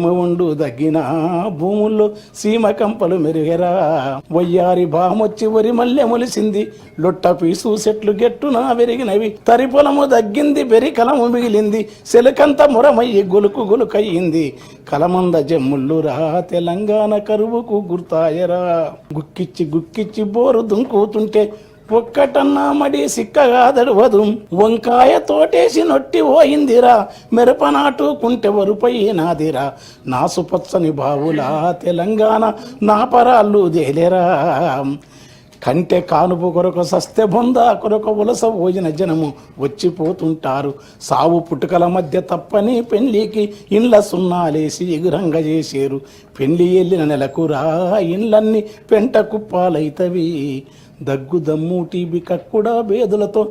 ఉండు దగ్గిన భూముల్లో సీమ కంపలు మెరుగెరా. వయ్యారి బామొచ్చి వరి మల్లె మొలిసింది లొట్ట పీసు చెట్లు గెట్టున పెరిగినవి తరి పొలము దగ్గింది బెరి కలము మిగిలింది సెలకంత మురమయ్యి గొలుకు గొలుకయ్యింది. కలమంద జమ్ముళ్ళు రా తెలంగాణ కరువుకు గుర్తాయరా. గుక్కిచ్చి గుక్కిచ్చి బోరు దుంకుతుంటే ఒక్కటన్నా మడి సిక్కగా దడవదు వంకాయ తోటేసి నొట్టి పోయిందిరా మిరపనాటు కుంటె వరుపైనాదిరా నాసుపచ్చని బావులా తెలంగాణ నా పరాళ్ళు దేలేరా కంటే కానుపు కొరకు సస్తె బొంద కొరకు ఉలస భోజన జనము వచ్చిపోతుంటారు. సావు పుట్టుకల మధ్య తప్పని పెళ్ళికి ఇండ్ల సున్నాలేసి ఎగురంగ చేసేరు. పెళ్ళి వెళ్ళిన నెలకు రా ఇండ్లన్నీ పెంట కుప్పాలైతవి. దగ్గు దమ్ము టీబీ కక్కుడా బేదులతో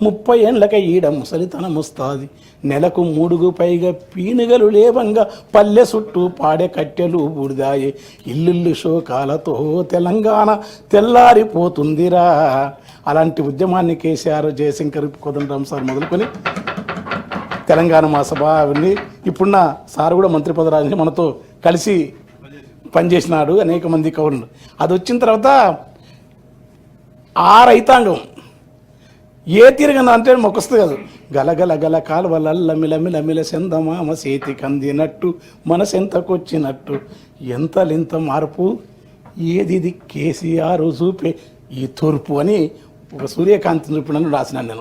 ముప్పై ఏండ్లక ఈడ ముసలితనముస్తాది. నెలకు మూడుగు పైగా పీనుగలు లేవంగా పల్లె చుట్టూ పాడే కట్టెలు బుడిదాయి ఇల్లుల్లు శోకాలతో తెలంగాణ తెల్లారిపోతుందిరా. అలాంటి ఉద్యమాన్ని కేసీఆర్ జయశంకర్ కోదండరామ్ సార్ మొదలుకొని తెలంగాణ మా సభ అవన్నీ ఇప్పుడున్న సార్ కూడా మంత్రి పదరాజు మనతో కలిసి పనిచేసినాడు అనేక మంది కవులు అది వచ్చిన తర్వాత ఆ రైతాంగం ఏ తిరిగిన అంటే మొక్కస్తుంది కాదు. గలగల గల కాలువలల్ల మిలమిల సెందమామ చేతి కందినట్టు మనసెంతకొచ్చినట్టు. ఎంతలింత మార్పు? ఏది ఇది కేసీఆర్ చూపే. ఈ తూర్పు అని ఒక సూర్యకాంతి చూపినని రాసినాను నేను.